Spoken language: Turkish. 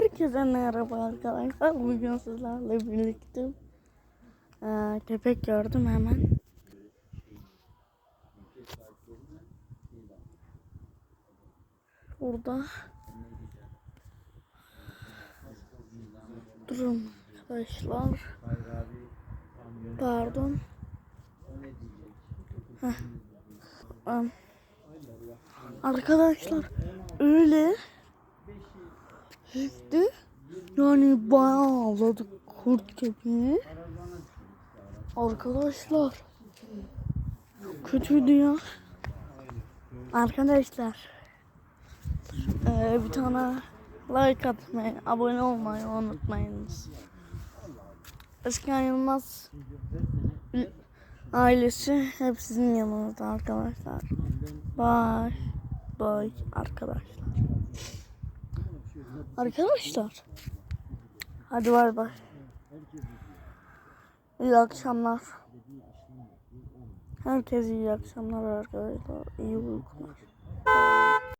Herkese merhaba arkadaşlar. Bugün sizlerle birlikte ee, köpek gördüm hemen. Burada durun arkadaşlar. Pardon. Heh. Arkadaşlar öyle gitti. Yani bayağı avladık kurt köpeği. Arkadaşlar çok kötüydü ya. Arkadaşlar eee, bir tane like atmayı, abone olmayı unutmayınız. Özkan Yılmaz ailesi hep sizin yanınızda arkadaşlar. Bye. Bye arkadaşlar. Arkadaşlar. Hadi bay bay. İyi akşamlar. Herkese iyi akşamlar arkadaşlar. İyi uykular.